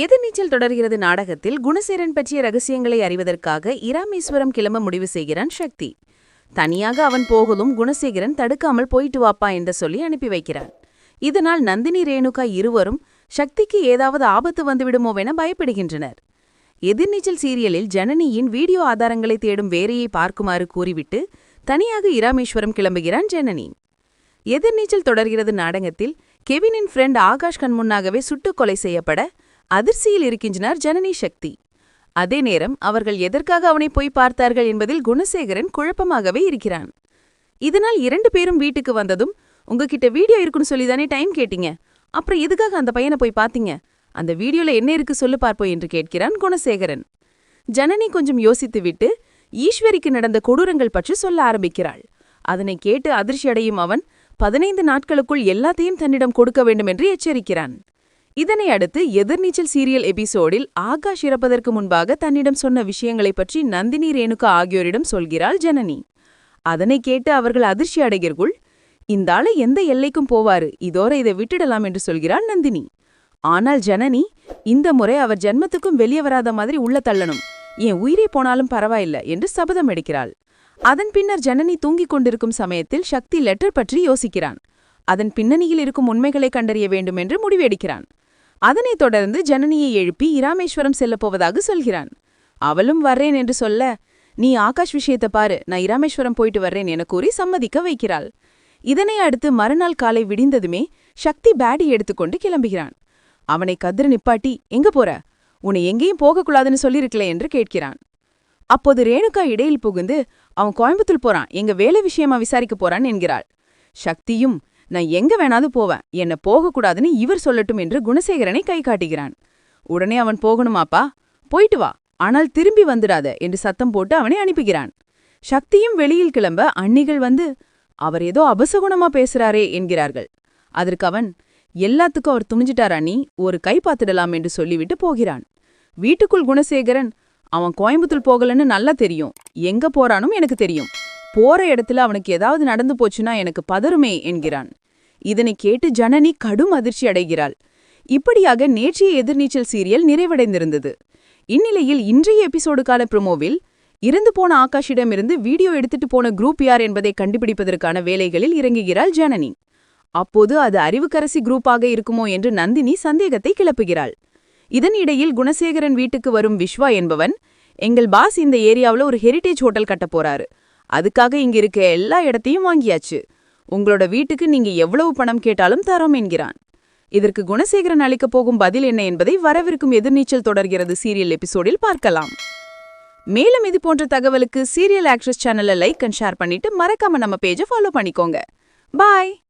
எதிர்நீச்சல் தொடர்கிறது நாடகத்தில் குணசேரன் பற்றிய ரகசியங்களை அறிவதற்காக இராமேஸ்வரம் கிளம்ப முடிவு செய்கிறான் சக்தி. தனியாக அவன் போகலும் குணசேகரன் தடுக்காமல் போயிட்டு வாப்பா என்று சொல்லி அனுப்பி வைக்கிறான். இதனால் நந்தினி ரேணுகா இருவரும் சக்திக்கு ஏதாவது ஆபத்து வந்துவிடுமோவென பயப்படுகின்றனர். எதிர்நீச்சல் சீரியலில் ஜனனியின் வீடியோ ஆதாரங்களை தேடும் வேரையை பார்க்குமாறு கூறிவிட்டு தனியாக இராமேஸ்வரம் கிளம்புகிறான் ஜனனி. எதிர்நீச்சல் தொடர்கிறது நாடகத்தில் கெவினின் ஃப்ரெண்ட் ஆகாஷ் கண்முன்னாகவே சுட்டுக் கொலை செய்யப்பட அதிர்ச்சியில் இருக்கின்றனர் ஜனனி சக்தி. அதே நேரம் அவர்கள் எதற்காக அவனை போய் பார்த்தார்கள் என்பதில் குணசேகரன் குழப்பமாகவே இருக்கிறான். இதனால் இரண்டு பேரும் வீட்டுக்கு வந்ததும் உங்ககிட்ட வீடியோ இருக்குன்னு சொல்லி தானே டைம் கேட்டீங்க? அப்புறம் எதுக்காக அந்த பையனை போய் பார்த்தீங்க அந்த வீடியோல என்ன இருக்கு சொல்லு பார்ப்போம் என்று கேட்கிறான் குணசேகரன். ஜனனி கொஞ்சம் யோசித்துவிட்டு ஈஸ்வரிக்கு நடந்த கொடூரங்கள் பற்றி சொல்ல ஆரம்பிக்கிறாள். அதனை கேட்டு அதிர்ச்சியடையும் அவன் பதினைந்து நாட்களுக்குள் எல்லாத்தையும் தன்னிடம் கொடுக்க வேண்டும் என்று எச்சரிக்கிறான். இதனை அடுத்து எதிர்நீச்சல் சீரியல் எபிசோடில் ஆகாஷ் இறப்பதற்கு முன்பாக தன்னிடம் சொன்ன விஷயங்களைப் பற்றி நந்தினி ரேணுகா ஆகியோரிடம் சொல்கிறாள் ஜனனி. அதனை கேட்டு அவர்கள் அதிர்ச்சி அடைகிறகுள் இந்த ஆளை எந்த எல்லைக்கும் போவாரு இதோர இதை விட்டுடலாம் என்று சொல்கிறாள் நந்தினி. ஆனால் ஜனனி இந்த முறை அவர் ஜென்மத்துக்கும் வெளியே வராத மாதிரி உள்ள தள்ளணும். என் உயிரே போனாலும் பரவாயில்ல என்று சபதம் எடுக்கிறாள். அதன் பின்னர் ஜனனி தூங்கிக் கொண்டிருக்கும் சமயத்தில் சக்தி லெட்டர் பற்றி யோசிக்கிறான். அதன் பின்னணியில் இருக்கும் உண்மைகளை கண்டறிய வேண்டும் என்று முடிவெடுக்கிறான். அதனைத் தொடர்ந்து ஜனனியை எழுப்பி இராமேஸ்வரம் செல்லப் போவதாக சொல்கிறான். அவளும் வர்றேன் என்று சொல்ல நீ ஆகாஷ் விஷயத்தை பாரு நான் இராமேஸ்வரம் போயிட்டு வர்றேன் என கூறி சம்மதிக்க வைக்கிறாள். இதனை அடுத்து மறுநாள் காலை விடிந்ததுமே சக்தி பேடி எடுத்துக்கொண்டு கிளம்புகிறான். அவனை கதிர நிப்பாட்டி எங்க போற? உன்னை எங்கேயும் போகக்கூடாதுன்னு சொல்லியிருக்கல என்று கேட்கிறான். அப்போது ரேணுகா இடையில் புகுந்து அவன் கோயம்புத்தூர் போறான் எங்க வேலை விஷயமா விசாரிக்க போறான் என்கிறாள். சக்தியும் நான் எங்க வேணாது போவேன். என்ன போகக்கூடாதுன்னு இவர் சொல்லட்டும் என்று குணசேகரனை கை காட்டுகிறான். உடனே அவன் போகணுமாப்பா போயிட்டு வா. ஆனால் திரும்பி வந்துடாத என்று சத்தம் போட்டு அவனை அனுப்புகிறான். சக்தியும் வெளியில் கிளம்ப அன்னிகள் வந்து அவர் ஏதோ அபசகுணமா பேசுறாரே என்கிறார்கள். அதற்கு அவன் எல்லாத்துக்கும் அவர் துணிஞ்சிட்டார் அண்ணி ஒரு கை பார்த்துடலாம் என்று சொல்லிவிட்டு போகிறான். வீட்டுக்குள் குணசேகரன் அவன் கோயம்புத்தூர் போகலன்னு நல்லா தெரியும். எங்க போறானும் எனக்கு தெரியும். போற இடத்துல அவனுக்கு ஏதாவது நடந்து போச்சுன்னா எனக்கு பதறுமே என்கிறான். இதனை கேட்டு ஜனனி கடும் அதிர்ச்சி அடைகிறாள். இப்படியாக நேற்றைய எதிர்நீச்சல் சீரியல் நிறைவடைந்திருந்தது. இந்நிலையில் இன்றைய எபிசோடுக்கான ப்ரொமோவில் இறந்து போன ஆகாஷிடமிருந்து வீடியோ எடுத்துட்டு போன குரூப் யார் என்பதை கண்டுபிடிப்பதற்கான வேலைகளில் இறங்குகிறாள் ஜனனி. அப்போது அது அறிவுக்கரசி குரூப்பாக இருக்குமோ என்று நந்தினி சந்தேகத்தை கிளப்புகிறாள். இதன் இடையில் குணசேகரன் வீட்டுக்கு வரும் விஸ்வா என்பவன் எங்கள் பாஸ் இந்த ஏரியாவுல ஒரு ஹெரிட்டேஜ் ஹோட்டல் கட்ட போறாரு. அதுக்காக இங்க இருக்க எல்லா இடத்தையும் வாங்கியாச்சு. உங்களோட வீட்டுக்கு நீங்க எவ்வளவு பணம் கேட்டாலும் தரோம் என்கிறான். இதற்கு குணசேகரன் அளிக்கப் போகும் பதில் என்ன என்பதை வரவிருக்கும் எதிர்நீச்சல் தொடர்கிறது சீரியல் எபிசோடில் பார்க்கலாம். மேலும் இது போன்ற தகவலுக்கு சீரியல் ஆக்ட்ரஸ் சேனலை லைக் அண்ட் ஷேர் பண்ணிட்டு மறக்காம நம்ம பேஜை ஃபாலோ பண்ணிக்கோங்க. பாய்!